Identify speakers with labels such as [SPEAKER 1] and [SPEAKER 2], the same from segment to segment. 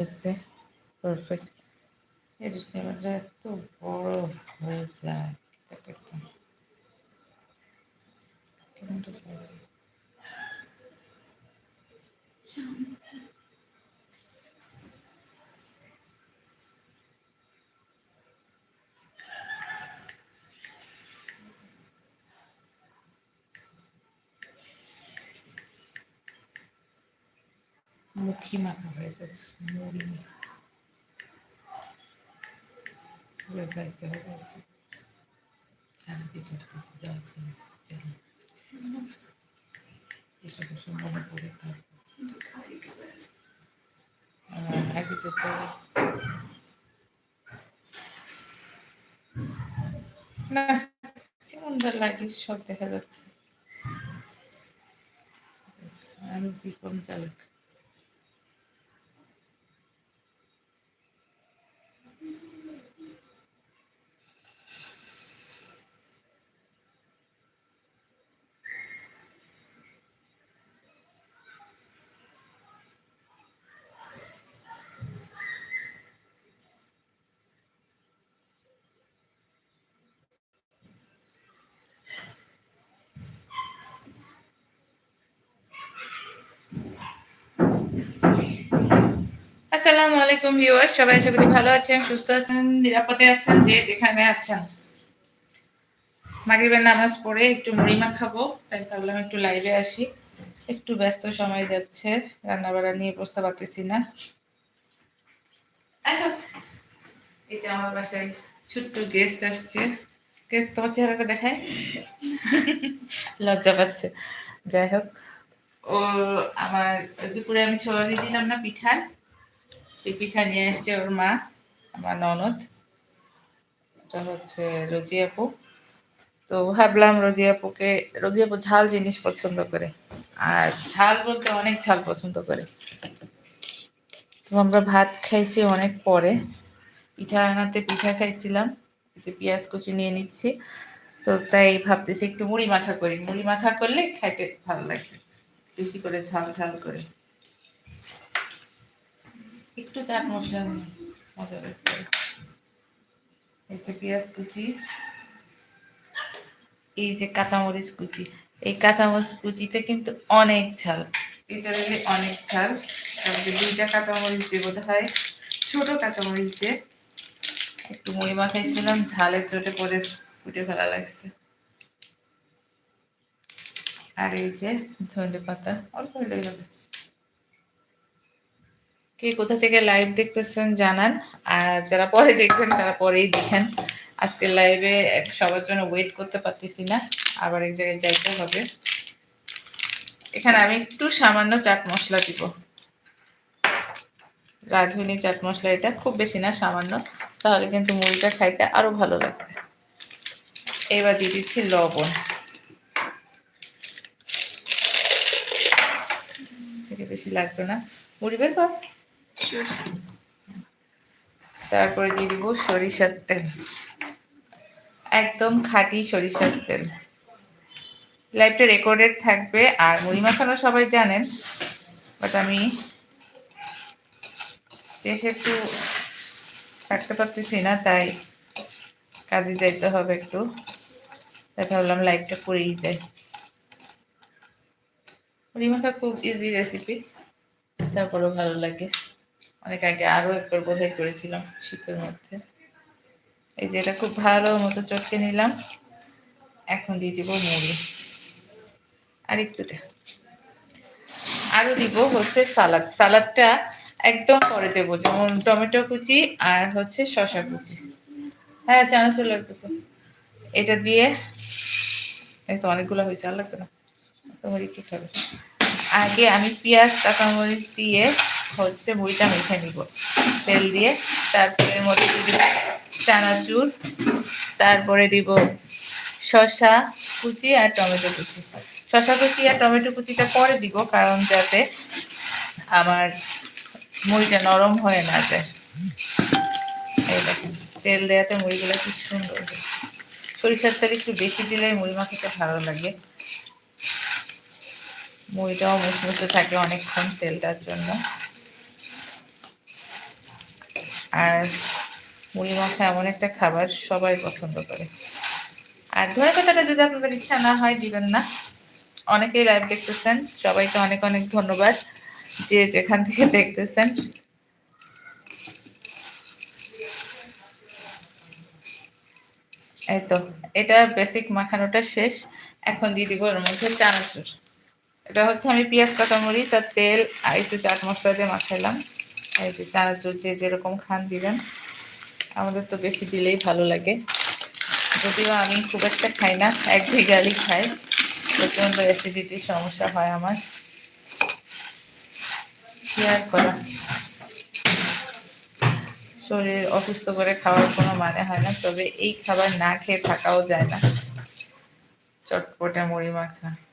[SPEAKER 1] হচ্ছে perfect edit ক্যামেরাটা এত বড় হয়ে যায় কেমনটা মুখি মাখা হয়ে যাচ্ছে, মুড়ি যাইতে না কেমন ভালো লাগে সব দেখা যাচ্ছে। আমি বিকম চালক আসসালামু আলাইকুম ভিউয়ার্স, সবাই আশা করি ভালো আছেন, সুস্থ আছেন, নিরাপদে আছেন, যে যেখানে আছেন। মাগরিবের নামাজ পড়ে একটু মুড়ি মাখাবো তাই ভাবলাম একটু লাইভে আসি। একটু ব্যস্ত সময় যাচ্ছে রান্না বাড়া নিয়ে প্রস্তাব পারতেছি না। আচ্ছা এই যে আমার বাসায় ছোট্ট গেস্ট আসছে। গেস্ট তোমার চেহারাটা দেখায়? লজ্জা পাচ্ছে। যাই হোক, ও আমার দুপুরে আমি ছোয়ারি দিলাম না পিঠা সেই পিঠা নিয়ে এসছে ওর মা, আমার ননদ। এটা হচ্ছে রোজি আপু। তো ভাবলাম রোজি আপুকে, রোজি আপু ঝাল জিনিস পছন্দ করে, আর ঝাল বলতে অনেক ঝাল পছন্দ করে। তো আমরা ভাত খাইছি অনেক পরে। পিঠা আনাতে পিঠা খাইছিলাম যে পেঁয়াজ কুচি নিয়ে নিচ্ছি। তো তাই ভাবতেছি একটু মুড়ি মাখা করি। মুড়ি মাখা করলে খাইতে ভালো লাগে, বেশি করে ঝাল ঝাল করে। একটু চাট মশলা নিই। মজা এই যে পেঁয়াজ কুচি, এই যে কাঁচামরিচ কুচি। এই কাঁচামরিচ কুচিতে কিন্তু অনেক ঝাল। এটা দিলে অনেক ঝাল। তারপরে দুইটা কাঁচামরিচ দিয়ে বোধ হয় ছোট কাঁচামরিচ দিয়ে একটু মুড়ি মাখাইছিলাম, ঝালের চোটে পরে ফুটে ফেলা লাগছে। আর এই যে ধনে পাতা অল্প হলে কে কোথা থেকে লাইভ দেখতেছেন জানান। আর যারা পরে দেখবেন, তারা পরেই দেখেন। আজকে লাইভে সবার জন্য ওয়েট করতে পারতেছি না। আবার এক জায়গায় যাইতে হবে। এখানে আমি একটু সামান্য চাট মশলা দিব। রাঁধুনি চাট মশলা, এটা খুব বেশি না, সামান্য। তাহলে কিন্তু মুড়িটা খাইতে আরও ভালো লাগবে। এবার দিয়ে দিচ্ছি লবণ। থেকে বেশি লাগবে না। মুড়ি বের কর। তারপরে দিয়ে দিব সরিষার তেল। একদম খাঁটি সরিষার তেল। লাইভটা রেকর্ডেড থাকবে, আর মুড়ি মাখানো সবাই জানেন, বাট আমি যেহেতু থাকতে পারতেছি না, তাই কাজে যাইতে হবে একটু। তাই ভাবলাম লাইভটা করেই যাই। মুড়ি মাখা খুব ইজি রেসিপি তারপরেও ভালো লাগে। অনেক আগে আরও একবার বোধহয় করেছিলাম শীতের মধ্যে। এই যে এটা খুব ভালো মতো চটকে নিলাম। এখন দিয়ে দিব মুড়ি। আর একটু দে। আরও দিব হচ্ছে সালাদ। সালাদটা একদম পরে দেবো, যেমন টমেটো কুচি আর হচ্ছে শশা কুচি। হ্যাঁ চানাচুর লাগবে তো। এটা দিয়ে, এই তো অনেকগুলো হয়েছে, আর লাগবে না। তোমার কি খাবে? আগে আমি পেঁয়াজ, কাঁচামরিচ দিয়ে হচ্ছে মুড়িটা মেখে নিব। তেল দিয়ে তারপরে মধ্যে দিব চানাচুর, তারপরে দিব শসা কুচি আর টমেটো কুচি। শসা কুচি আর টমেটো কুচিটা পরে দিব কারণ যাতে আমার মুড়িটা নরম হয়ে না যায়। তেল দেওয়াতে মুড়িগুলো খুব সুন্দর। সরিষার তেল একটু বেশি দিলে মুড়ি মাখাতে ভালো লাগে। মুড়িটাও মুসমুসে থাকে অনেকক্ষণ তেলটার জন্য। আর মুড়ি মাখা এমন একটা খাবার সবাই পছন্দ করে। আর ধরে কথাটা যদি আপনাদের ইচ্ছা না হয়, দিবেন না। অনেকেই লাইভ দেখতেছেন, সবাইকে অনেক অনেক ধন্যবাদ যে যেখান থেকে দেখতেছেন। এই তো, এটা বেসিক মাখানোটা শেষ। এখন দিয়ে দিব এর মধ্যে চানাচুর। এটা হচ্ছে আমি পেঁয়াজ কাঁচা মরিচ আর তেল আর একটু চাট মশলা দিয়ে মাখাইলাম। এই যে চানাচুর যে যেরকম খান দিবেন, আমাদের তো বেশি দিলেই ভালো লাগে। যদিও আমি খুব একটা খাই না, এক গালি খাই, প্রচণ্ড অ্যাসিডিটির সমস্যা হয় আমার। আর করা? শরীর অসুস্থ করে খাওয়ার কোনো মানে হয় না, তবে এই খাবার না খেয়ে থাকাও যায় না। চটপটে মুড়ি মাখা।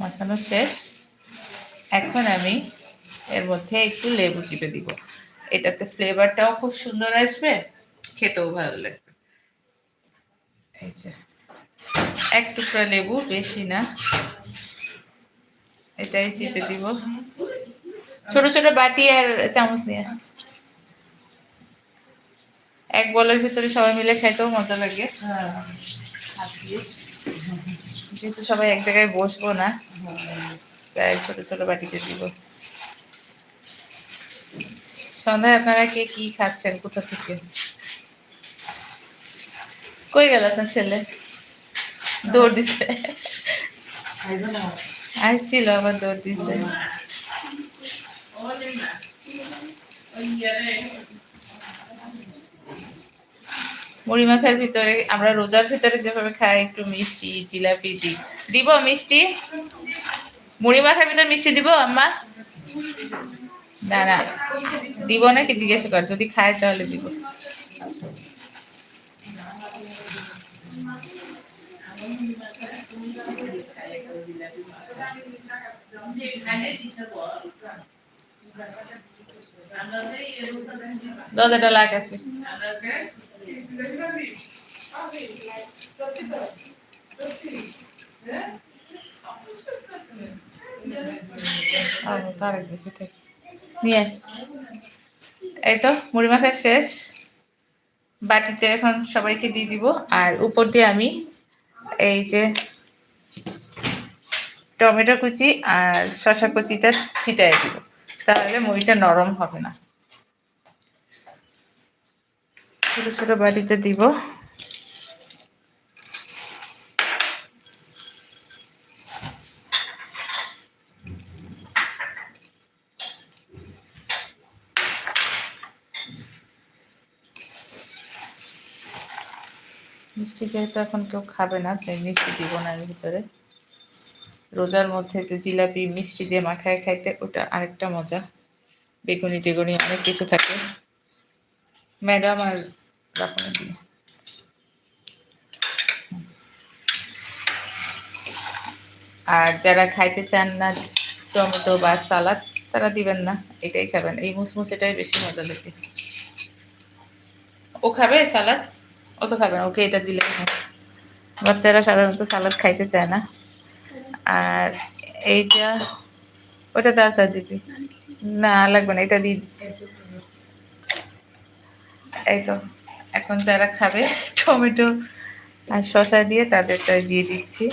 [SPEAKER 1] মাখানো শেষ। এখন আমি এর মধ্যে একটু লেবু চিপে দিব। এটাতে ফ্লেভারটাও খুব সুন্দর আসবে, খেতেও ভালো লাগবে। এই যে, এক টুকরা লেবু, বেশি না। এটাই চিপে দিব। ছোট ছোট বাটি আর চামচ নিয়ে। এক বলের ভিতরে সবাই মিলে খাইতেও মজা লাগে। যেহেতু সবাই এক জায়গায় বসবো না। তাই ছোট ছোট বাটিতে দিব। সন্ধ্যায় আপনারা কে কি খাচ্ছেন? কোথা থেকে? কই গেল আপনার ছেলে? দৌড় দিচ্ছে আসছিল, আবার দৌড় দিছে। মুড়ি মাখার ভিতরে আমরা রোজার ভিতরে যেভাবে খাই, একটু মিষ্টি, জিলাপি দিই। দিব মিষ্টি? মুড়ি মাখার ভিতরে মিষ্টি দিব, আম্মা? না না। দিব নাকি জিজ্ঞাসা কর, যদি খায় তাহলে দিব। দাদাটা লাগাতে। নিয়ে। এই তো, মুড়ি মাখা শেষ। বাটিতে এখন সবাইকে দিয়ে দিব। আর উপর দিয়ে আমি এই যে টমেটো কুচি আর শশা কুচিটা ছিটাই দিব। তাহলে মুড়িটা নরম হবে না। ছোট ছোট বাটিতে দিব। মিষ্টি যেহেতু এখন কেউ খাবে না, তাই মিষ্টি দিব না এর ভিতরে। রোজার মধ্যে যে জিলাপি, মিষ্টি দিয়ে মাখায় খাইতে, ওটা আরেকটা মজা। বেগুনি টেগুনি অনেক কিছু থাকে। ম্যাডাম আর আর যারা খাইতে চান না টমেটো বা সালাদ, তারা দিবেন না, এটাই খাবেন। এই মুসমুস এটাই বেশি মজা লাগে। ও খাবে সালাদ? ও তো খাবে না, ওকে এটা দিলে। বাচ্চারা সাধারণত সালাদ খাইতে চায় না। আর এইটা, ওটা দরকার দিবি। না, লাগবে না, এটা দিয়ে দিচ্ছি। এই তো। এখন যারা খাবে, টমেটো আর শসা দিয়ে তাদেরটা দিয়ে দিচ্ছি।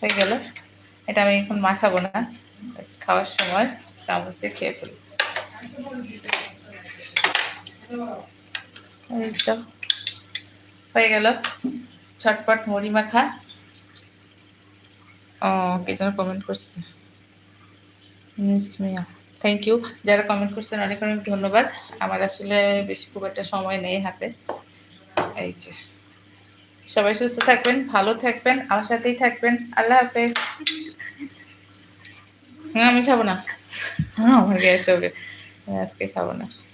[SPEAKER 1] হয়ে গেল। এটা আমি এখন মাখাবো না। খাওয়ার সময় চামচ দিয়ে খেয়ে ফেলব হয়ে গেল। ছটপট মুড়ি মাখা। ও, কে যেন কমেন্ট করছে। মিয়া। থ্যাংক ইউ যারা কমেন্ট করছেন অনেক অনেক ধন্যবাদ। আমার আসলে বেশি খুব একটা সময় নেই হাতে। এই যে। সবাই সুস্থ থাকবেন, ভালো থাকবেন, আমার সাথেই থাকবেন। আল্লাহ হাফেজ। হ্যাঁ আমি খাব না। হ্যাঁ আমার গ্যাস হবে। আজকে খাব না।